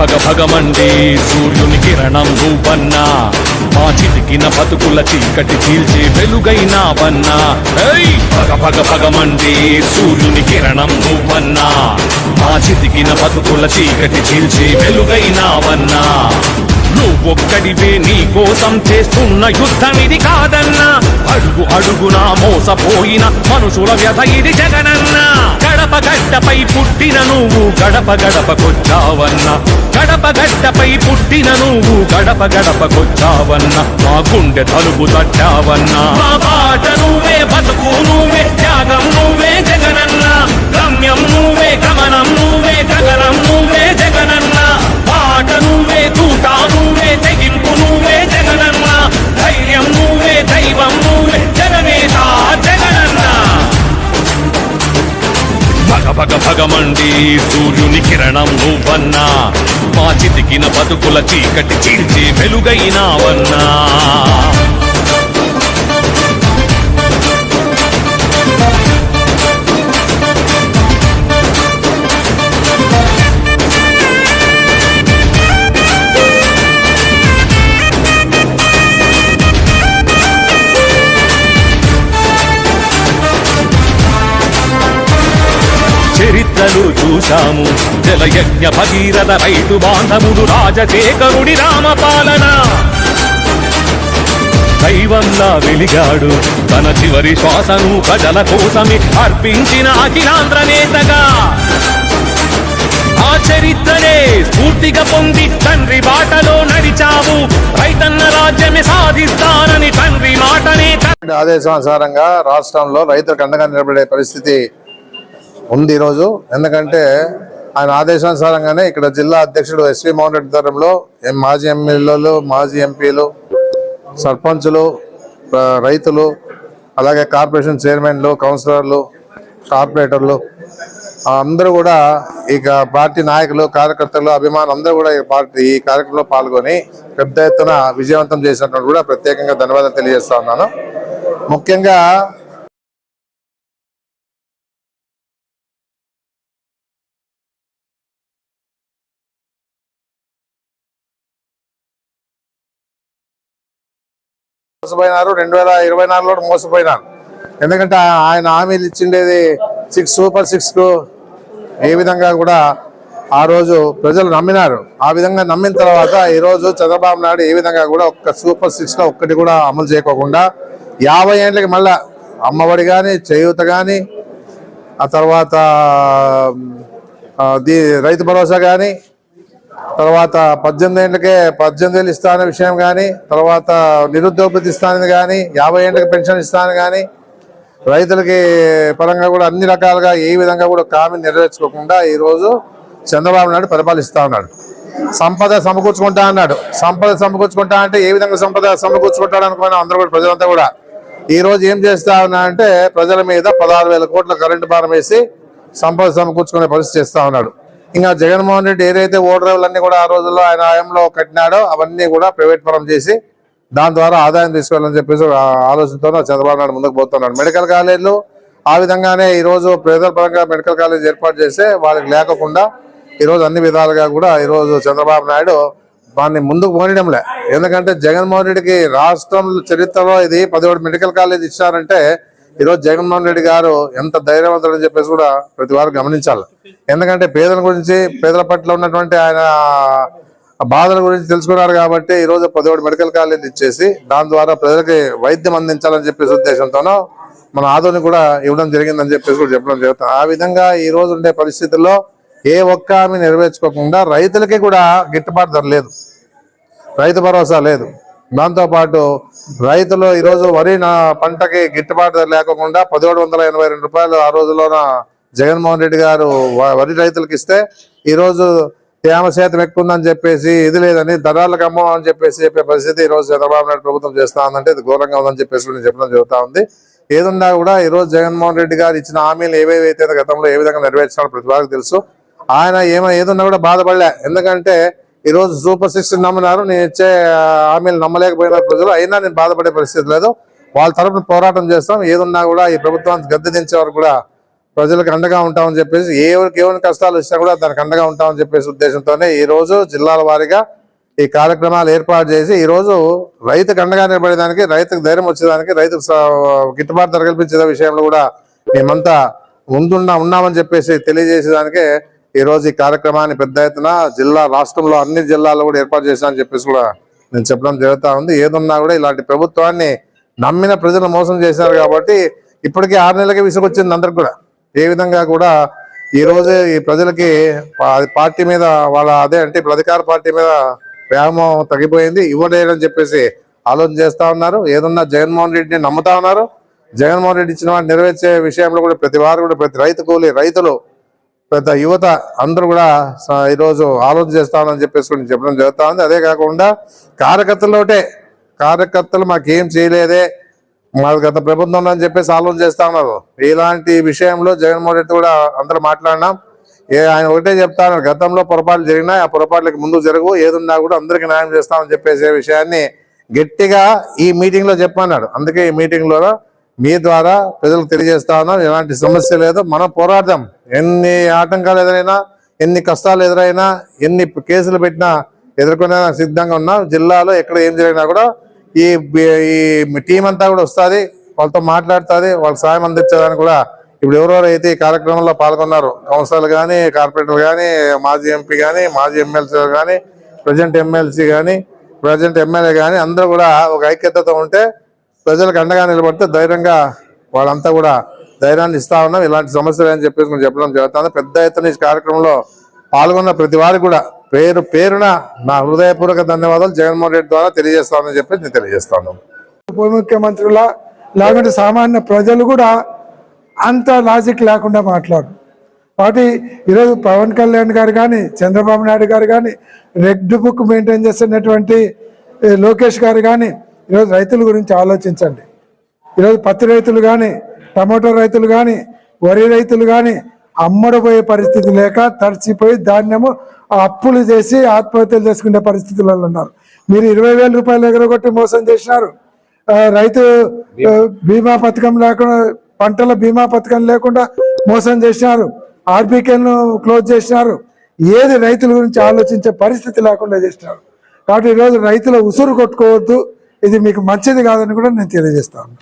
భగభగమండి. సూర్యుని కిరణం నువ్వన్నా మా చితికిన బతుకుల చీకటి చీల్చే వెలుగైనావన్నా ఏయ్! భగ భగ భగమండి సూర్యుని కిరణం నువ్వన్నా మా చితికిన బతుకుల చీకటి చీల్చి వెలుగైనావన్నా నువ్వొక్కడివే నీ కోసం చేస్తున్న యుద్ధం ఇది కాదన్నా. అడుగు అడుగునా మోసపోయిన మనుషుల వ్యధ ఇది జగనన్న. గడప గడ్డపై పుట్టిన నువ్వు గడప గడపకొచ్చావన్న. గడప గడ్డపై పుట్టిన నువ్వు గడప గడపకొచ్చావన్న. మా గుండె తలుపు తట్టావన్నా. మా నువ్వే బతుకు నువ్వే. భగ సూర్యుని కిరణం నువ్వన్నా. మా చితికిన బతుకుల చీకటి చీల్చి వెలుగైనావన్నా. చరిత్రలు చూశాము. జలయజ్ఞ భగీరథ రైతు బాంధవుడు రాజశేఖరుడి రామపాలన. దైవంలా వెలిగాడు. తన చివరి శ్వాసను ప్రజల కోసమే అర్పించిన అఖిలాంధ్ర నేతగా. ఆ చరిత్రనే స్ఫూర్తిగా పొంది తండ్రి బాటలో నడిచావు. రైతన్న రాజ్యమే సాధిస్తానని తండ్రి మాటనే ఆదేశానుసారంగా రాష్ట్రంలో రైతులకు అండగా నిలబడే పరిస్థితి ఉంది ఈరోజు. ఎందుకంటే ఆయన ఆదేశానుసారంగానే ఇక్కడ జిల్లా అధ్యక్షుడు ఎస్వి మోహన్ రెడ్డి ధరంలో ఎం- మాజీ ఎమ్మెల్యేలు మాజీ ఎంపీలు సర్పంచులు రైతులు అలాగే కార్పొరేషన్ చైర్మన్లు కౌన్సిలర్లు కార్పొరేటర్లు అందరూ కూడా ఇక పార్టీ నాయకులు కార్యకర్తలు అభిమానులు అందరూ కూడా ఈ పార్టీ ఈ కార్యక్రమంలో పాల్గొని పెద్ద ఎత్తున విజయవంతం చేసినట్టు కూడా ప్రత్యేకంగా ధన్యవాదాలు తెలియజేస్తా ఉన్నాను. ముఖ్యంగా మోసపోయినారు. రెండు వేల ఇరవై నాలుగులో మోసపోయినారు. ఎందుకంటే ఆయన హామీలు ఇచ్చిండేది సిక్స్ సూపర్ సిక్స్కు ఏ విధంగా కూడా ఆ రోజు ప్రజలు నమ్మినారు. ఆ విధంగా నమ్మిన తర్వాత ఈరోజు చంద్రబాబు నాయుడు ఏ విధంగా కూడా ఒక్క సూపర్ సిక్స్లో ఒక్కటి కూడా అమలు చేయకోకుండా యాభై ఏళ్ళకి మళ్ళా అమ్మఒడి కానీ చేయూత కానీ ఆ తర్వాత దీ రైతు భరోసా కానీ తర్వాత పద్దెనిమిది ఏళ్ళకే పద్దెనిమిది వేలు ఇస్తానే విషయం కానీ తర్వాత నిరుద్యోగ ఇస్తానని కానీ యాభై ఏళ్ళకి పెన్షన్ ఇస్తాను కానీ రైతులకి పరంగా కూడా అన్ని రకాలుగా ఏ విధంగా కూడా హామీ నెరవేర్చుకోకుండా ఈ రోజు చంద్రబాబు నాయుడు పరిపాలిస్తా ఉన్నాడు. సంపద సమకూర్చుకుంటా అన్నాడు. సంపద సమకూర్చుకుంటా అంటే ఏ విధంగా సంపద సమకూర్చుకుంటాడు అనుకున్నా అందరూ కూడా ప్రజలంతా కూడా. ఈ రోజు ఏం చేస్తా ఉన్నా అంటే ప్రజల మీద పదహారు వేల కోట్ల కరెంటు భారం వేసి సంపద సమకూర్చుకునే పరిస్థితి చేస్తా ఉన్నాడు. ఇంకా జగన్మోహన్ రెడ్డి ఏదైతే ఓడరేవులన్నీ కూడా ఆ రోజుల్లో ఆయన హయాంలో కట్టినాడో అవన్నీ కూడా ప్రైవేట్ పరం చేసి దాని ద్వారా ఆదాయం తీసుకోవాలని చెప్పేసి ఆ ఆలోచనతో చంద్రబాబు నాయుడు ముందుకు పోతున్నాడు. మెడికల్ కాలేజీలు ఆ విధంగానే ఈ రోజు పరంగా మెడికల్ కాలేజ్ ఏర్పాటు చేస్తే వాళ్ళకి లేకుండా ఈ రోజు అన్ని విధాలుగా కూడా ఈ రోజు చంద్రబాబు నాయుడు దాన్ని ముందుకు పోనీయడంలే. ఎందుకంటే జగన్మోహన్ రెడ్డికి రాష్ట్రం చరిత్రలో ఇది పదిహేడు మెడికల్ కాలేజ్ ఇచ్చారంటే ఈ రోజు జగన్మోహన్ రెడ్డి గారు ఎంత ధైర్యవంతుడు అని చెప్పేసి కూడా ప్రతి వారు గమనించాలి. ఎందుకంటే పేదల గురించి పేదల పట్ల ఉన్నటువంటి ఆయన బాధల గురించి తెలుసుకున్నారు కాబట్టి ఈ రోజు పదిహేడు మెడికల్ కాలేజ్ ఇచ్చేసి దాని ద్వారా ప్రజలకి వైద్యం అందించాలని చెప్పేసి ఉద్దేశంతోనో మన ఆదోని కూడా ఇవ్వడం జరిగిందని చెప్పేసి కూడా చెప్పడం జరుగుతుంది. ఆ విధంగా ఈ రోజు ఉండే పరిస్థితుల్లో ఏ ఒక్క హామీ నెరవేర్చుకోకుండా రైతులకి కూడా గిట్టుబాటు ధర లేదు. రైతు భరోసా లేదు. దాంతో పాటు రైతులు ఈరోజు వరి నా పంటకి గిట్టుబాటు లేకుండా పదిహేడు వందల ఎనభై రెండు రూపాయలు ఆ రోజులోన జగన్మోహన్ రెడ్డి గారు వరి రైతులకు ఇస్తే ఈ రోజు తేమ శాతం ఎక్కువ ఉందని చెప్పేసి ఇది లేదని ధరాలకు అమ్మం అని చెప్పేసి చెప్పే పరిస్థితి ఈ రోజు చంద్రబాబు నాయుడు ప్రభుత్వం చేస్తా ఉందంటే ఇది ఘోరంగా ఉందని చెప్పేసి నేను చెప్పడం జరుగుతా ఉంది. ఏదున్నా కూడా ఈ రోజు జగన్మోహన్ రెడ్డి గారు ఇచ్చిన హామీలు ఏవేవైతే గతంలో ఏ విధంగా నెరవేర్చాలో ప్రతి వారికి తెలుసు. ఆయన ఏమైనా ఏదున్నా కూడా బాధపడలే. ఎందుకంటే ఈ రోజు సూపర్ సిక్స్ నమ్మినారు. నేను ఇచ్చే హామీలు నమ్మలేకపోయిన ప్రజలు అయినా నేను బాధపడే పరిస్థితి లేదు. వాళ్ళ తరపున పోరాటం చేస్తాం. ఏదున్నా కూడా ఈ ప్రభుత్వానికి గద్దె దించే వరకు కూడా ప్రజలకు అండగా ఉంటామని చెప్పేసి ఎవరికి ఎవరి కష్టాలు వచ్చినా కూడా దానికి అండగా ఉంటామని చెప్పేసి ఉద్దేశంతోనే ఈ రోజు జిల్లాల వారీగా ఈ కార్యక్రమాలు ఏర్పాటు చేసి ఈ రోజు రైతుకు అండగా నిలబడేదానికి రైతుకు ధైర్యం వచ్చేదానికి రైతుకు గిట్టుబాటు ధర కల్పించే విషయంలో కూడా మేమంతా ముందున్నా ఉన్నామని చెప్పేసి తెలియజేసేదానికే ఈ రోజు ఈ కార్యక్రమాన్ని పెద్ద ఎత్తున జిల్లా రాష్ట్రంలో అన్ని జిల్లాల్లో కూడా ఏర్పాటు చేశానని చెప్పేసి కూడా నేను చెప్పడం జరుగుతూ ఉంది. ఏదున్నా కూడా ఇలాంటి ప్రభుత్వాన్ని నమ్మిన ప్రజలు మోసం చేశారు కాబట్టి ఇప్పటికే ఆరు నెలలకి విసుగొచ్చింది అందరికి కూడా. ఏ విధంగా కూడా ఈ రోజు ఈ ప్రజలకి పార్టీ మీద వాళ్ళ అదే అంటే ఇప్పుడు అధికార పార్టీ మీద వ్యామోహం తగ్గిపోయింది. ఇవ్వలేదని చెప్పేసి ఆలోచన చేస్తా ఉన్నారు. ఏదన్నా జగన్మోహన్ రెడ్డిని నమ్ముతా ఉన్నారు. జగన్మోహన్ రెడ్డి ఇచ్చిన వాటిని నెరవేర్చే విషయంలో కూడా ప్రతి వారు కూడా ప్రతి రైతు కూలి రైతులు పెద్ద యువత అందరూ కూడా ఈరోజు ఆలోచన చేస్తామని చెప్పేసి చెప్పడం జరుగుతా ఉంది అదే కాకుండా కార్యకర్తలతోటే కార్యకర్తలు మాకేం చేయలేదే మా గత ప్రభుత్వం అని చెప్పేసి ఆలోచన చేస్తా ఉన్నారు. ఇలాంటి విషయంలో జగన్మోహన్ రెడ్డి కూడా అందరూ మాట్లాడినాం. ఏ ఆయన ఒకటే చెప్తా ఉన్నారు గతంలో పొరపాట్లు జరిగినాయి ఆ పొరపాట్లకి ముందు జరుగు ఏదున్నా కూడా అందరికి న్యాయం చేస్తామని చెప్పేసే విషయాన్ని గట్టిగా ఈ మీటింగ్లో చెప్పన్నాడు అందుకే ఈ మీటింగ్లో మీ ద్వారా ప్రజలకు తెలియజేస్తా ఉన్నాం. ఎలాంటి సమస్య లేదు మనం పోరాడదాం. ఎన్ని ఆటంకాలు ఎదురైనా ఎన్ని కష్టాలు ఎదురైనా ఎన్ని కేసులు పెట్టినా ఎదుర్కొనే సిద్ధంగా ఉన్నాం. జిల్లాలో ఎక్కడ ఏం జరిగినా కూడా ఈ ఈ టీం అంతా కూడా వస్తుంది. వాళ్ళతో మాట్లాడుతుంది. వాళ్ళకి సాయం అందించడానికి కూడా ఇప్పుడు ఎవరెవరు అయితే ఈ కార్యక్రమంలో పాల్గొన్నారు కౌన్సిలర్లు కానీ కార్పొరేటర్లు కానీ మాజీ ఎంపీ కానీ మాజీ ఎమ్మెల్సీ కానీ ప్రజెంట్ ఎమ్మెల్సీ కానీ ప్రజెంట్ ఎమ్మెల్యే కానీ అందరూ కూడా ఒక ఐక్యతతో ఉంటే ప్రజలకు అండగా నిలబడితే ధైర్యంగా వాళ్ళంతా కూడా ధైర్యాన్ని ఇస్తా ఉన్నాం. ఇలాంటి సమస్యలు అని చెప్పేసి మనం చెప్పడం జరుగుతుంది. పెద్ద ఎత్తున ఈ కార్యక్రమంలో పాల్గొన్న ప్రతి వారికి కూడా పేరు పేరున నా హృదయపూర్వక ధన్యవాదాలు జగన్మోహన్ రెడ్డి ద్వారా తెలియజేస్తామని చెప్పి నేను తెలియజేస్తాను. ఉప ముఖ్యమంత్రుల లేకుంటే సామాన్య ప్రజలు కూడా అంత లాజిక్ లేకుండా మాట్లాడు. కాబట్టి ఈరోజు పవన్ కళ్యాణ్ గారు కానీ చంద్రబాబు నాయుడు గారు కానీ రెడ్ బుక్ మెయింటైన్ చేస్తున్నటువంటి లోకేష్ గారు కానీ ఈరోజు రైతుల గురించి ఆలోచించండి. ఈరోజు పత్తి రైతులు కానీ టమాటో రైతులు కానీ వరి రైతులు కానీ అమ్మడపోయే పరిస్థితి లేక తడిచిపోయి ధాన్యము ఆ అప్పులు చేసి ఆత్మహత్యలు చేసుకునే పరిస్థితులలో ఉన్నారు. మీరు ఇరవై వేల రూపాయలు ఎగరగొట్టి మోసం చేసినారు. రైతు బీమా పథకం లేకుండా పంటల బీమా పథకం లేకుండా మోసం చేసినారు. ఆర్బీకేలను క్లోజ్ చేసినారు. ఏది రైతుల గురించి ఆలోచించే పరిస్థితి లేకుండా చేసినారు. కాబట్టి ఈరోజు రైతుల ఉసురు కొట్టుకోవద్దు. ఇది మీకు మంచిది కాదని కూడా నేను తెలియజేస్తాను